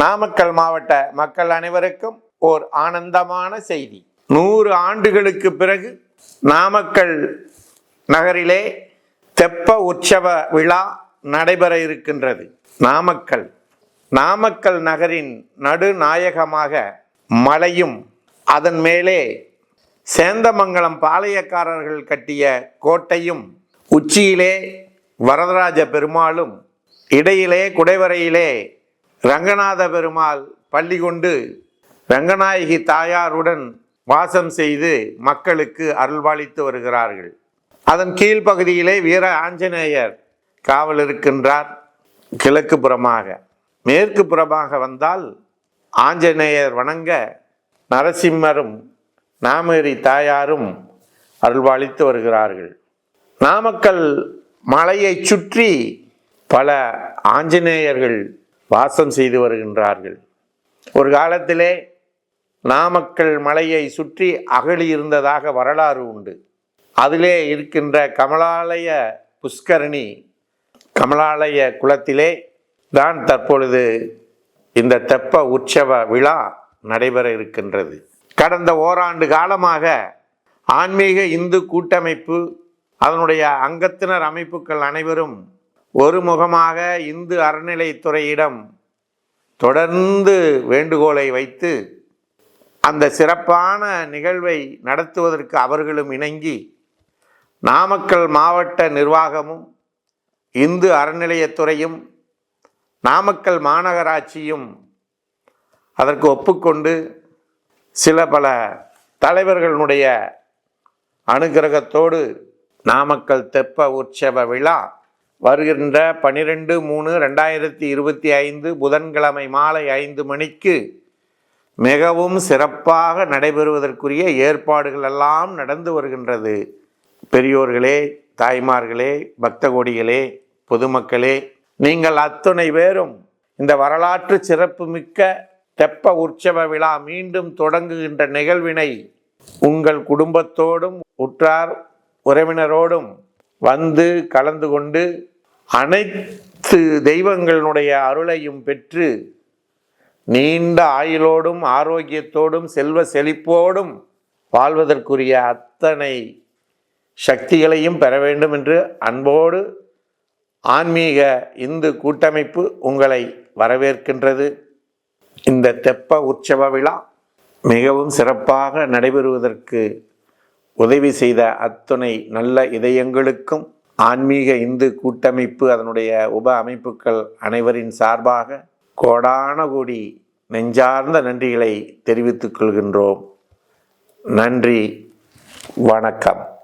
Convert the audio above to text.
நாமக்கல் மாவட்ட மக்கள் அனைவருக்கும் ஓர் ஆனந்தமான செய்தி. நூறு ஆண்டுகளுக்கு பிறகு நாமக்கல் நகரிலே தெப்ப உற்சவ விழா நடைபெற இருக்கின்றது. நாமக்கல் நாமக்கல் நகரின் நடுநாயகமாக மலையும் அதன் மேலே சேந்தமங்கலம் பாளையக்காரர்கள் கட்டிய கோட்டையும் உச்சியிலே வரதராஜ பெருமாளும் இடையிலே குடைவரையிலே ரங்கநாத பெருமாள் பள்ளி கொண்டு ரங்கநாயகி தாயாருடன் வாசம் செய்து மக்களுக்கு அருள்வாளித்து வருகிறார்கள். அதன் கீழ்ப்பகுதியிலே வீர ஆஞ்சநேயர் காவல் இருக்கின்றார். கிழக்கு புறமாக மேற்கு புறமாக வந்தால் ஆஞ்சநேயர் வணங்க நரசிம்மரும் நாமேரி தாயாரும் அருள்வாளித்து வருகிறார்கள். நாமக்கல் மலையை சுற்றி பல ஆஞ்சநேயர்கள் வாசம் செய்து வருகின்றார்கள். ஒரு காலத்திலே நாமக்கல் மலையை சுற்றி அகழி இருந்ததாக வரலாறு உண்டு. அதிலே இருக்கின்ற கமலாலய புஷ்கரணி கமலாலய குளத்திலே தான் தற்பொழுது இந்த தெப்ப உற்சவ விழா நடைபெற இருக்கின்றது. கடந்த ஓராண்டு காலமாக ஆன்மீக இந்து கூட்டமைப்பு அதனுடைய அங்கத்தினர் அமைப்புகள் அனைவரும் ஒருமுகமாக இந்து அறநிலைத்துறையிடம் தொடர்ந்து வேண்டுகோளை வைத்து அந்த சிறப்பான நிகழ்வை நடத்துவதற்கு அவர்களும் இணங்கி நாமக்கல் மாவட்ட நிர்வாகமும் இந்து அறநிலையத்துறையும் நாமக்கல் மாநகராட்சியும் அதற்கு ஒப்புக்கொண்டு சில பல தலைவர்களுடைய அனுகிரகத்தோடு நாமக்கல் தெப்ப உற்சவ விழா வருகின்ற பனிரெண்டு மூணு ரெண்டாயிரத்தி இருபத்தி ஐந்து புதன்கிழமை மாலை ஐந்து மணிக்கு மிகவும் சிறப்பாக நடைபெறுவதற்குரிய ஏற்பாடுகள் எல்லாம் நடந்து வருகின்றது. பெரியோர்களே தாய்மார்களே பக்த கோடிகளே பொதுமக்களே நீங்கள் அத்துணை பேரும் இந்த வரலாற்று சிறப்புமிக்க தெப்ப உற்சவ விழா மீண்டும் தொடங்குகின்ற நிகழ்வினை உங்கள் குடும்பத்தோடும் உற்றார் உறவினரோடும் வந்து கலந்து கொண்டு அனைத்து தெய்வங்களினுடைய அருளையும் பெற்று நீண்ட ஆயுளோடும் ஆரோக்கியத்தோடும் செல்வ செழிப்போடும் வாழ்வதற்குரிய அத்தனை சக்திகளையும் பெற வேண்டும் என்று அன்போடு ஆன்மீக இந்து கூட்டமைப்பு உங்களை வரவேற்கின்றது. இந்த தெப்ப உற்சவ விழா மிகவும் சிறப்பாக நடைபெறுவதற்கு உதவி செய்த அத்துணை நல்ல இதயங்களுக்கும் ஆன்மீக இந்து கூட்டமைப்பு அதனுடைய உப அமைப்புகள் அனைவரின் சார்பாக கோடான கோடி நெஞ்சார்ந்த நன்றிகளை தெரிவித்துக் கொள்கின்றோம். நன்றி. வணக்கம்.